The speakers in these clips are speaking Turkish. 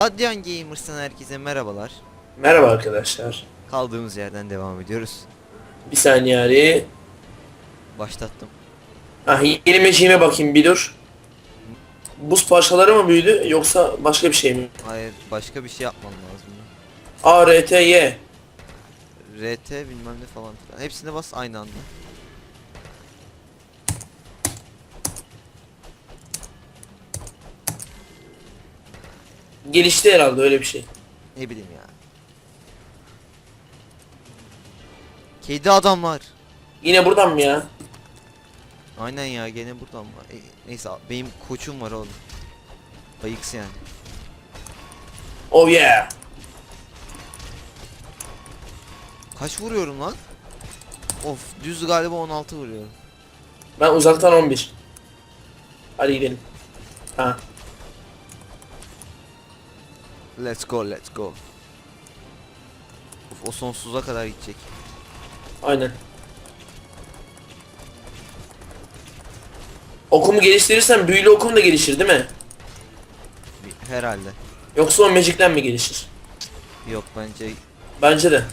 Adyan Gamers'tan herkese merhabalar. Merhaba arkadaşlar. Kaldığımız yerden devam ediyoruz. Bir saniye Ari. Başlattım. Ah yeni meşime bakayım bir dur. Buz parçaları mı büyüdü yoksa başka bir şey mi? Hayır başka bir şey yapmam lazım. A, R, T, Y. RT bilmem ne falan filan. Hepsine bas aynı anda. Gelişti herhalde öyle bir şey. Ne bileyim ya. Kedi adamlar. Yine buradan mı ya? Aynen ya gene buradan mı? E, neyse benim koçum var oğlum. Bayıks yani. Oh yeah. Kaç vuruyorum lan? Of düz galiba 16 vuruyorum. Ben uzaktan 11. Hadi gidelim. Ha. Let's go let's go. Of, o sonsuza kadar gidecek. Aynen. Okumu geliştirirsen büyülü okum da gelişir değil mi? Herhalde. Yoksa o magic'ten mi gelişir? Yok bence Bence de.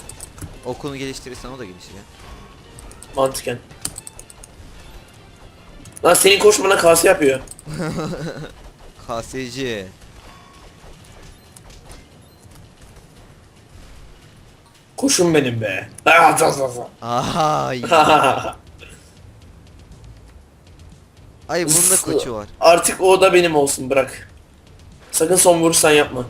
okunu geliştirirsen o da gelişir ya. Mantıken. Lan senin koşmana kase yapıyor. KSC. Koşun benim be. Ah, za. Ay. Ay bunun da koçu var. Artık o da benim olsun bırak. Sakın son vurursan yapma.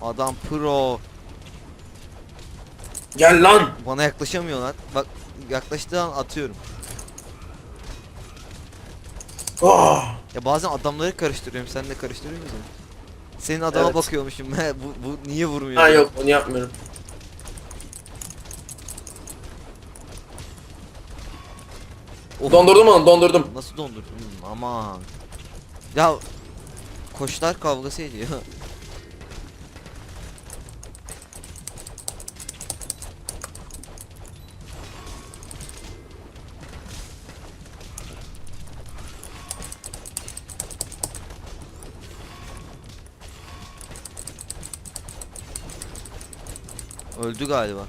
Adam pro. Gel lan. Bana yaklaşamıyorlar. Bak yaklaştığı an atıyorum. Ah. Ya bazen adamları karıştırıyorum. Sen de karıştırıyor musun? Senin adama Evet. bakıyormuşum. He, bu, bu niye vurmuyor? Ha yok onu yapmıyorum. Of, Dondurdum onu dondurdum. Nasıl dondurdun? Hmm, aman. Ya koçlar kavgası ediyor. Öldü galiba.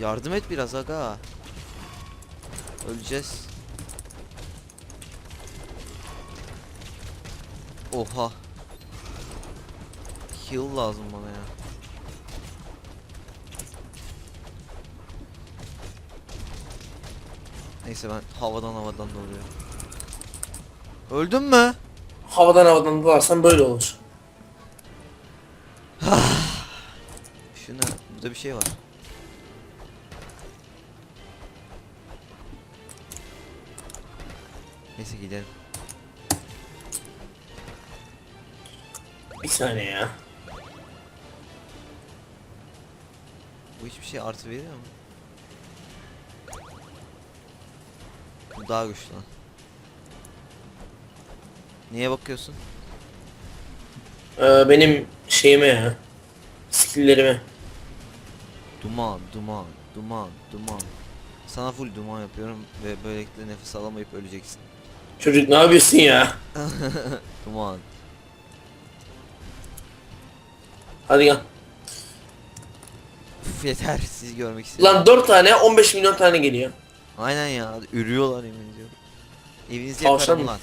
Yardım et biraz aga. Öleceğiz. Oha. Heal lazım bana ya. Neyse ben havadan havadan doluyorum. Öldün mü? Havadan havadan dalarsan böyle olur. Bir şey var. Neyse gidelim. Bir saniye ya. Bu hiçbir şey artı veriyor mu? Bu daha güçlü lan. Niye bakıyorsun? Ee, benim şeyime ya. Skilllerime. Duman, duman, duman, duman. Sana full duman yapıyorum ve böylelikle nefes alamayıp öleceksin. Çocuk ne yapıyorsun ya? Duman. Hadi gel. Uf, yeter sizi görmek istiyorum. Lan 4 tane 15 milyon tane geliyor. Aynen ya ürüyorlar yemin ediyorum. Evinizi Tavşan yakarım mı? lan.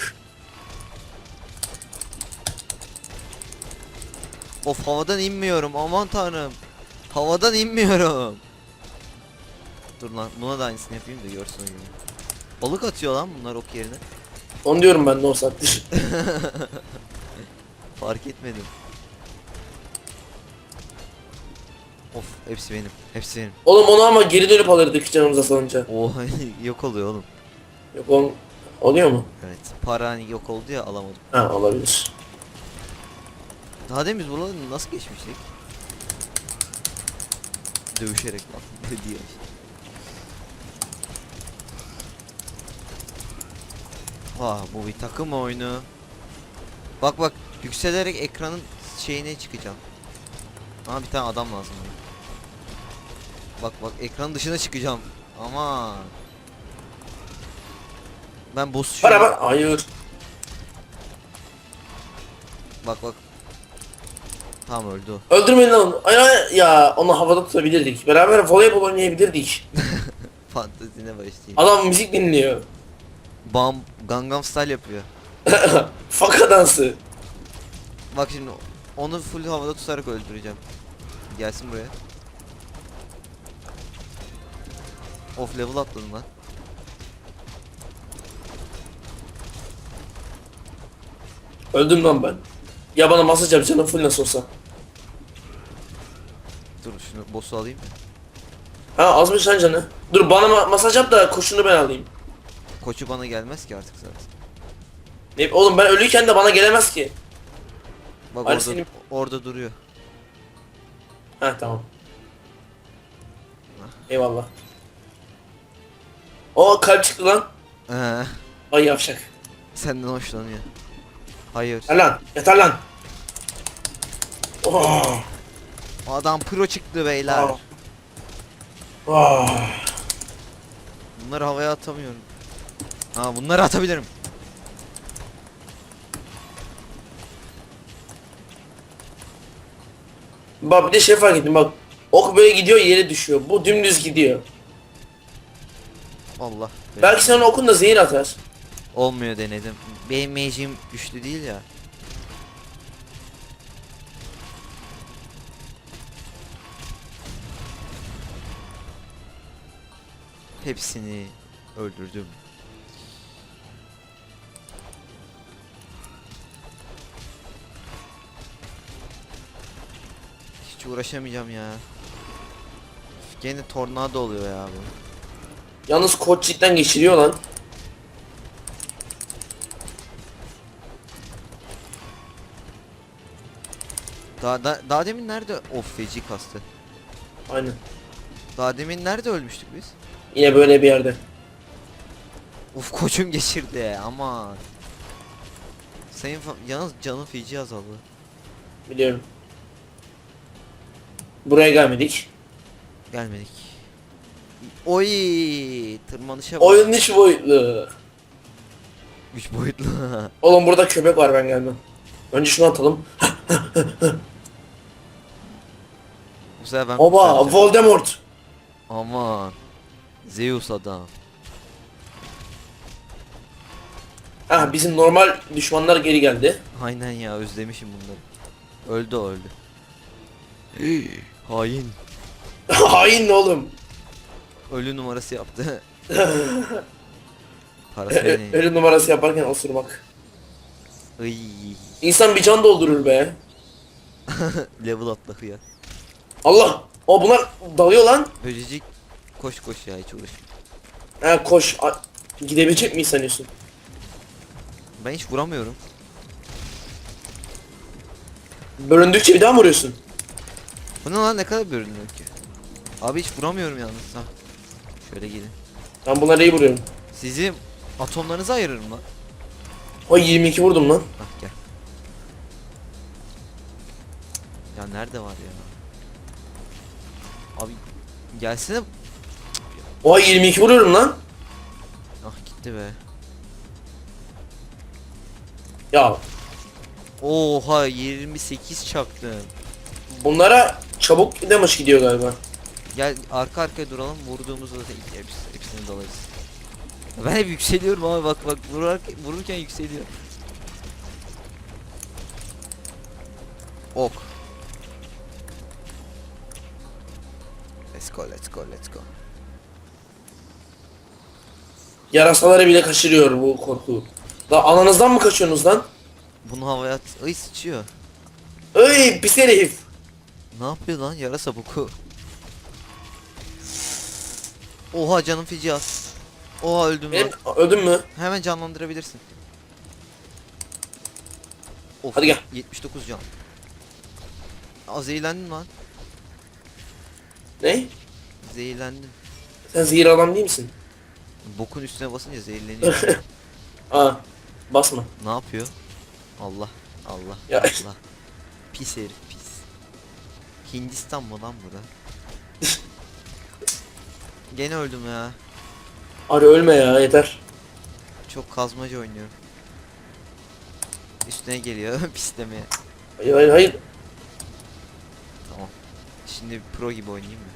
Of havadan inmiyorum aman tanrım. Havadan inmiyorum. Dur lan buna da aynısını yapayım da görsün oyunu. Balık atıyor lan bunlar ok yerine. Onu diyorum ben de o saattir. Fark etmedim. Of hepsi benim. Hepsi benim. Oğlum onu ama geri dönüp alırdık canımıza salınca. Oha yok oluyor oğlum. Yok oğlum. Oluyor mu? Evet. Para hani yok oldu ya alamadım. Ha olabilir. Daha demin buraları nasıl geçmiştik? Dövüşerek lan. Ne diyor? Vah bu bir takım oyunu. Bak bak yükselerek ekranın şeyine çıkacağım. Ama bir tane adam lazım. Bak bak ekran dışına çıkacağım. Ama ben boss var. Hayır. Bak bak. Tamam öldü o. Öldürmeyin lan onu. Ay, ay, ya onu havada tutabilirdik. Beraber voleybol oynayabilirdik. Fantezine başlayayım. Adam müzik dinliyor. Bam Gangnam Style yapıyor. Faka dansı. Bak şimdi onu full havada tutarak öldüreceğim. Gelsin buraya. Off level atladım lan. Öldüm lan ben. Ya bana masaj yap canım full nasıl olsa. Dur şunu boss'u alayım. Ha azmış lan canı. Dur bana ma- masaj yap da koşunu ben alayım. Koçu bana gelmez ki artık zaten. Ne, oğlum ben ölüyken de bana gelemez ki. Bak Hadi orada, senin- orada duruyor. Ha tamam. Eyvallah. O kalp çıktı lan. Ee, Ay yavşak. senden hoşlanıyor. Hayır. Yeter lan. Yeter lan. Oh. Adam pro çıktı beyler. Oh. Oh. Bunları havaya atamıyorum. Ha bunları atabilirim. Bak bir de şey fark ettim bak. Ok böyle gidiyor yere düşüyor. Bu dümdüz gidiyor. Allah. be. Belki sen okun da zehir atar. Olmuyor denedim. Benim mage'im güçlü değil ya. Hepsini öldürdüm. Hiç uğraşamayacağım ya. Gene tornado oluyor ya bu. Yalnız koç cidden geçiriyor lan. Daha, da, daha demin nerede of feci kastı? Aynen. Daha demin nerede ölmüştük biz? Yine böyle bir yerde. Uf koçum geçirdi ama. Fa- yalnız canın feci azaldı. Biliyorum. Buraya gelmedik. Gelmedik. Oy tırmanışa bak. Oyun iş boyutlu. Üç boyutlu. Oğlum burada köpek var ben gelmem. Önce şunu atalım. Bu sefer ben Oba. Voldemort. Aman. Zeus adam. Ha bizim normal düşmanlar geri geldi. Aynen ya özlemişim bunları. Öldü öldü. Hain. Hain oğlum? Ölü numarası yaptı. Parası Ö- ne? Ölü numarası yaparken osurmak. Iy. İnsan bir can doldurur be. Level atla hıyar. Allah! O bunlar dalıyor lan. Böcecik koş koş ya hiç uğraşma. Ha koş. A- Gidebilecek miyiz sanıyorsun? Ben hiç vuramıyorum. Bölündükçe bir daha mı vuruyorsun? Bu ne lan ne kadar bölünüyor ki? Abi hiç vuramıyorum yalnız. Ha. Şöyle gelin. Ben bunlara iyi vuruyorum. Sizi atomlarınızı ayırırım lan. Ay 22 vurdum lan. Hah gel. Ya nerede var ya? Abi gelsene. Ay 22 vuruyorum lan. Ah gitti be. Ya Oha 28 çaktım. bunlara çabuk damage gidiyor galiba. Gel arka arkaya duralım vurduğumuzda da hepsi, hepsini dalarız. Ben hep yükseliyorum abi bak bak vurarken, vururken yükseliyor. Ok. Let's go let's go let's go. Yarasaları bile kaçırıyor bu korku. La ananızdan mı kaçıyorsunuz lan? Bunu havaya at. Ay sıçıyor. Ey pis herif. Ne yapıyor lan yarasa boku. Oha canım feci az. Oha öldüm Benim lan. öldün mü? Hemen canlandırabilirsin. Of, Hadi gel. 79 can. Aa zehirlendim lan. Ne? Zehirlendim. Sen zehir adam değil misin? Bokun üstüne basınca zehirleniyor. Aa basma. ne yapıyor? Allah. Allah. Ya. Allah. Pis herif pis. Hindistan mı lan bura? gene öldüm ya. Ari ölme ya yeter. Çok kazmacı oynuyorum. Üstüne geliyor pislemeye. Hayır hayır hayır. Tamam. Şimdi pro gibi oynayayım mı?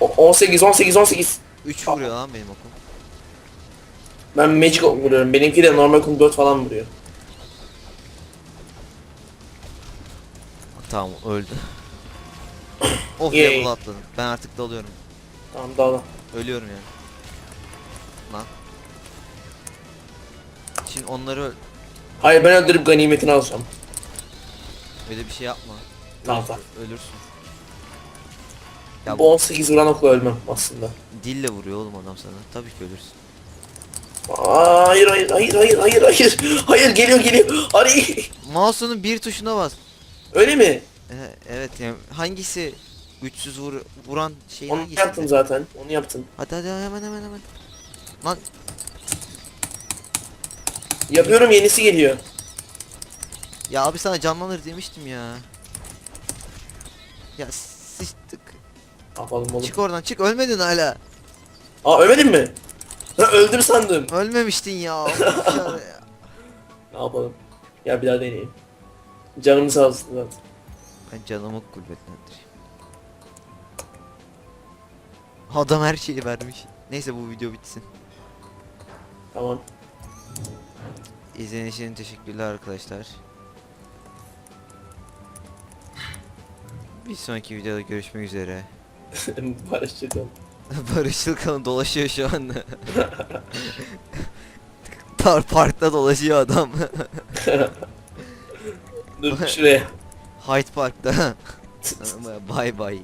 O- 18 18 18. 3 vuruyor lan benim okum. Ben magic ok vuruyorum. Benimki de normal kum 4 falan vuruyor. Tamam öldü. oh Yay. level atladım. Ben artık dalıyorum. Tamam daha da. Ölüyorum yani. Lan. Şimdi onları öl- Hayır ben öldürüp ganimetini alacağım. öyle bir şey yapma. Tamam, Ölürsün- tamam. Ölürsün. Ya Bu 18 vuran okla ölmem aslında. dille vuruyor oğlum adam sana. Tabii ki ölürsün. Hayır hayır hayır hayır hayır hayır. Hayır geliyor geliyor. Ari. Mouse'unun bir tuşuna bas. Öyle mi? Ee, evet yani hangisi 300 vur vuran şey Onu hangisi? yaptın zaten. Onu yaptın. Hadi hadi hemen hemen hemen. Lan Yapıyorum yenisi geliyor. ya abi sana canlanır demiştim ya. Ya sıçtık. Yapalım oğlum? Çık oradan çık ölmedin hala. Aa ölmedin mi? Ha, öldüm sandım. Ölmemiştin ya. Ne yapalım? Ya bir daha deneyeyim. Canım sağ olsun zaten. ben canımı kuvvetlendireyim. Adam her şeyi vermiş. Neyse bu video bitsin. Tamam. İzlediğiniz için teşekkürler arkadaşlar. Bir sonraki videoda görüşmek üzere. Barışçıkım. Barışçıl kalın dolaşıyor şu an. Tar parkta dolaşıyor adam. Dur şuraya. Hyde Park'ta. Bay bay.